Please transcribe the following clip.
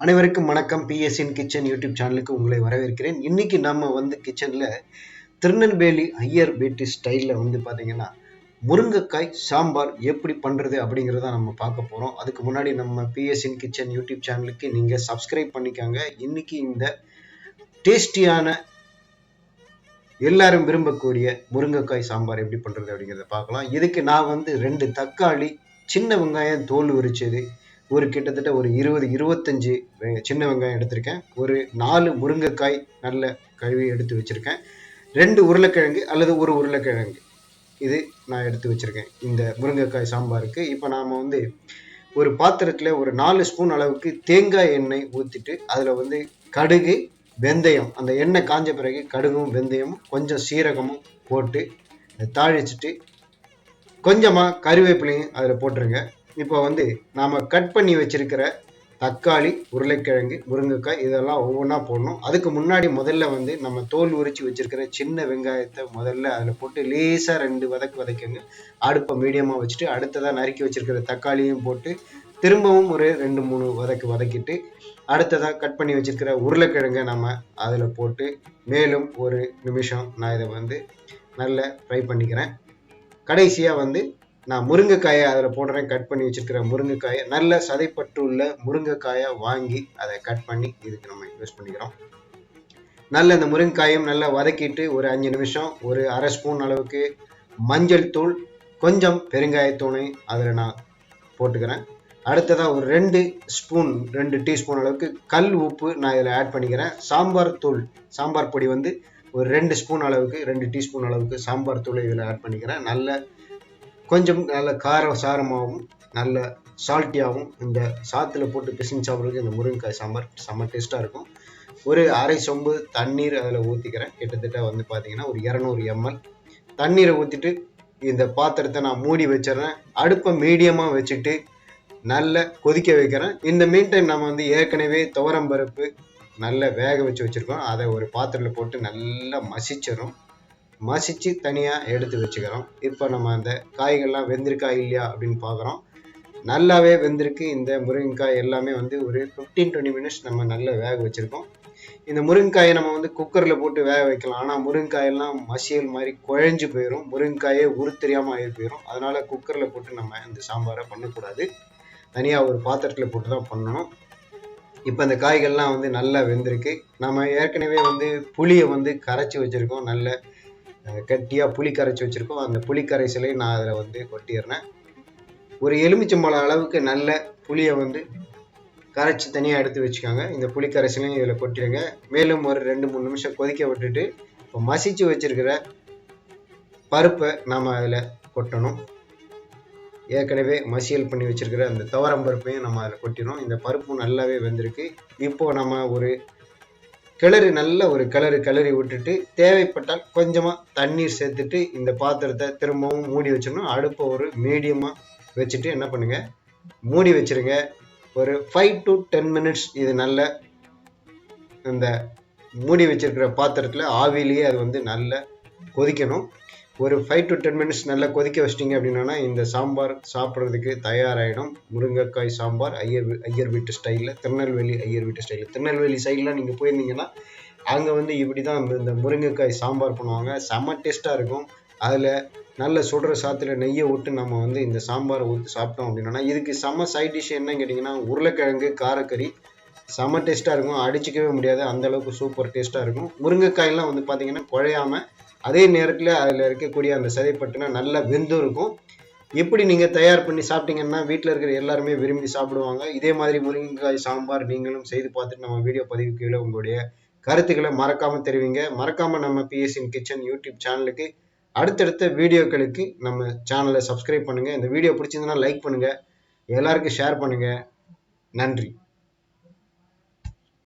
அனைவருக்கும் வணக்கம். BSN kitchen YouTube சேனலுக்கு உங்களை வரவேற்கிறேன். இன்னைக்கு நம்ம வந்து கிச்சனில் திருநெல்வேலி ஐயர் பேட்டி ஸ்டைலில் வந்து பார்த்தீங்கன்னா முருங்கைக்காய் சாம்பார் எப்படி பண்ணுறது அப்படிங்கிறத நம்ம பார்க்க போகிறோம் அதுக்கு முன்னாடி நம்ம பிஎஸ்என் கிச்சன் யூடியூப் சேனலுக்கு நீங்கள் சப்ஸ்கிரைப் பண்ணிக்காங்க. இன்னைக்கு இந்த டேஸ்டியான எல்லாரும் விரும்பக்கூடிய முருங்கைக்காய் சாம்பார் எப்படி பண்ணுறது அப்படிங்கிறத பார்க்கலாம். இதுக்கு நான் வந்து ரெண்டு தக்காளி சின்ன வெங்காயம் தோல் உரிச்சது ஒரு கிட்டத்தட்ட ஒரு இருபது இருபத்தஞ்சு வெ- சின்ன வெங்காயம் எடுத்திருக்கேன். ஒரு நாலு முருங்கைக்காய் நல்ல கழுவி எடுத்து வச்சுருக்கேன். ரெண்டு உருளைக்கிழங்கு அல்லது ஒரு உருளைக்கிழங்கு. இது நான் எடுத்து வச்சுருக்கேன். இந்த முருங்கைக்காய் சாம்பாருக்கு. இப்போ நாம் வந்து ஒரு பாத்திரத்தில் ஒரு நாலு ஸ்பூன் அளவுக்கு தேங்காய் எண்ணெய் ஊற்றிட்டு அதில் வந்து கடுகு வெந்தயம். அந்த எண்ணெய் காஞ்ச பிறகு கடுகும் வெந்தயமும் கொஞ்சம் சீரகமும் போட்டு அதை கொஞ்சமாக கருவேப்பிலையும் அதில் போட்டுருங்க. இப்போ வந்து நாம் கட் பண்ணி வச்சிருக்கிற தக்காளி உருளைக்கிழங்கு முருங்கைக்காய் இதெல்லாம் ஒவ்வொன்றா போடணும். அதுக்கு முன்னாடி முதல்ல வந்து நம்ம தோல் உரிச்சு வச்சிருக்கிற சின்ன வெங்காயத்தை முதல்ல அதில் போட்டு லேசாக ரெண்டு வதக்கு வதக்குங்க. அடுப்பை மீடியமாக வச்சுட்டு அடுத்ததாக நறுக்கி வச்சிருக்கிற தக்காளியும் போட்டு திரும்பவும் ஒரு ரெண்டு மூணு வதக்கு வதக்கிட்டு அடுத்ததாக கட் பண்ணி வச்சிருக்கிற உருளைக்கிழங்கை நம்ம அதில் போட்டு மேலும் ஒரு நிமிஷம் நான் இதை வந்து நல்லா ஃப்ரை பண்ணிக்கிறேன். கடைசியாக வந்து நான் முருங்கைக்காயை அதில் போடுறேன் கட் பண்ணி வச்சிருக்கிற முருங்கைக்காயை. நல்ல சதைப்பட்டுள்ள முருங்கைக்காயை வாங்கி அதை கட் பண்ணி இதுக்கு நம்ம யூஸ் பண்ணிக்கிறோம். நல்ல இந்த முருங்கைக்காயும் நல்லா வதக்கிட்டு ஒரு அஞ்சு நிமிஷம் ஒரு அரை ஸ்பூன் அளவுக்கு மஞ்சள் தூள் கொஞ்சம் பெருங்காயத்தூளை அதில் நான் போட்டுக்கிறேன். அடுத்ததாக ஒரு ரெண்டு ஸ்பூன் ரெண்டு டீஸ்பூன் அளவுக்கு கல் உப்பு நான் இதில் ஆட் பண்ணிக்கிறேன். சாம்பார் தூள் சாம்பார் பொடி வந்து ஒரு ரெண்டு ஸ்பூன் அளவுக்கு ரெண்டு டீஸ்பூன் அளவுக்கு சாம்பார் தூளை இதில் ஆட் பண்ணிக்கிறேன். நல்ல கொஞ்சம் நல்ல கார சாரமாகவும் நல்ல சால்ட்டியாகவும் இந்த சாத்தில் போட்டு பிசைஞ்சு சாப்பிட்றதுக்கு இந்த முருங்கைக்காய் சாம்பார் செம்ம டேஸ்ட்டாக இருக்கும். ஒரு அரை சொம்பு தண்ணீர் அதில் ஊற்றிக்கிறேன் கிட்டத்தட்ட வந்து பார்த்தீங்கன்னா ஒரு இரநூறு எம்எல் தண்ணீரை ஊற்றிட்டு இந்த பாத்திரத்தை நான் மூடி வச்சிடுறேன். அடுப்பை மீடியமாக வச்சுட்டு நல்லா கொதிக்க வைக்கிறேன். இந்த மீன் டைம் நம்ம வந்து ஏற்கனவே துவரம் பருப்பு நல்லா வேக வச்சு வச்சுருக்கோம். அதை ஒரு பாத்திரத்தில் போட்டு நல்லா மசிச்சிடும் மசிச்சு தனியாக எடுத்து வச்சுக்கிறோம். இப்போ நம்ம அந்த காய்கள்லாம் வெந்திருக்கா இல்லையா அப்படின்னு பார்க்குறோம். நல்லாவே வெந்திருக்கு. இந்த முருங்கைக்காய் எல்லாமே வந்து ஒரு ஃபிஃப்டீன் டுவெண்ட்டி மினிட்ஸ் நம்ம நல்லா வேக வச்சுருக்கோம். இந்த முருங்கைக்காயை நம்ம வந்து குக்கரில் போட்டு வேக வைக்கலாம். ஆனால் முருங்கைக்காயெல்லாம் மசியல் மாதிரி குழஞ்சு போயிடும் முருங்கைக்காயே உருத்தெரியாமல் ஆகி போயிடும் அதனால் குக்கரில் போட்டு நம்ம இந்த சாம்பாரை பண்ணக்கூடாது. தனியாக ஒரு பாத்திரத்தில் போட்டு தான் பண்ணணும். இப்போ இந்த காய்கள்லாம் வந்து நல்லா வெந்திருக்கு. நம்ம ஏற்கனவே வந்து புளியை வந்து கரைச்சி வச்சுருக்கோம். நல்ல கட்டியாக புளி கரைச்சி வச்சுருக்கோம். அந்த புளி கரைசலையும் நான் அதில் வந்து கொட்டிடுறேன். ஒரு எலுமிச்சம்பழம் அளவுக்கு நல்ல புளியை வந்து கரைச்சி தனியாக எடுத்து வச்சுக்கோங்க. இந்த புளி கரைசலையும் இதில் கொட்டிடுங்க. மேலும் ஒரு ரெண்டு மூணு நிமிஷம் கொதிக்க விட்டுட்டு இப்போ மசிச்சு வச்சிருக்கிற பருப்பை நாம் அதில் கொட்டணும். ஏற்கனவே மசியல் பண்ணி வச்சிருக்கிற அந்த துவரம் பருப்பையும் நம்ம அதில் கொட்டினோம் இந்த பருப்பும் நல்லாவே வெந்திருக்கு. இப்போது நம்ம ஒரு கிளறி நல்ல ஒரு கிளறி கிளறி விட்டுட்டு தேவைப்பட்டால் கொஞ்சமாக தண்ணீர் சேர்த்துட்டு இந்த பாத்திரத்தை திரும்பவும் மூடி வச்சிடணும். அடுப்பை ஒரு மீடியமாக வச்சுட்டு என்ன பண்ணுங்க? மூடி வச்சிருங்க. ஒரு ஃபைவ் டு டென் மினிட்ஸ் இது நல்ல இந்த மூடி வச்சிருக்கிற பாத்திரத்தில் ஆவிலேயே அது வந்து நல்லா கொதிக்கணும். ஒரு ஃபைவ் டு டென் மினிட்ஸ் நல்லா கொதிக்க வச்சிட்டிங்க அப்படின்னா இந்த சாம்பார் சாப்பிட்றதுக்கு தயாராகிடும் முருங்கைக்காய் சாம்பார் ஐயர் ஐயர் வீட்டு ஸ்டைலில் திருநெல்வேலி ஐயர் வீட்டு ஸ்டைலில் திருநெல்வேலி சைடெலாம் நீங்கள் போயிருந்தீங்கன்னா அங்கே வந்து இப்படி தான் இந்த- இந்த முருங்கைக்காய் சாம்பார் பண்ணுவாங்க. செம்ம டேஸ்ட்டாக இருக்கும். அதில் நல்ல சுடுற சாத்தில் நெய்யை விட்டு நம்ம வந்து இந்த சாம்பாரை ஊற்றி சாப்பிட்டோம் அப்படின்னா இதுக்கு செம்ம சைட் டிஷ் என்னன்னு கேட்டிங்கன்னா உருளைக்கிழங்கு காரக்கறி செம்ம டேஸ்ட்டாக இருக்கும். அடிச்சிக்கவே முடியாது. அந்த அளவுக்கு சூப்பர் டேஸ்ட்டாக இருக்கும். முருங்கைக்காயெல்லாம் வந்து பார்த்தீங்கன்னா குழையாமல் அதே நேரத்தில் அதில் இருக்கக்கூடிய அந்த சதைப்பட்டுனா நல்லா வெந்தும் இருக்கும். எப்படி நீங்கள் தயார் பண்ணி சாப்பிட்டீங்கன்னா வீட்டில் இருக்கிற எல்லாருமே விரும்பி சாப்பிடுவாங்க. இதே மாதிரி முருங்கைக்காய் சாம்பார் நீங்களும் செய்து பார்த்துட்டு நம்ம வீடியோ பதிவு கீழே உங்களுடைய கருத்துக்களை மறக்காமல் தெரிவிங்க. மறக்காமல் நம்ம பிஎஸ்சின் கிச்சன் யூடியூப் சேனலுக்கு அடுத்தடுத்த வீடியோக்களுக்கு நம்ம சேனலை சப்ஸ்கிரைப் பண்ணுங்கள் இந்த வீடியோ பிடிச்சிருந்தனா லைக் பண்ணுங்கள் எல்லாருக்கும் ஷேர் பண்ணுங்கள் நன்றி.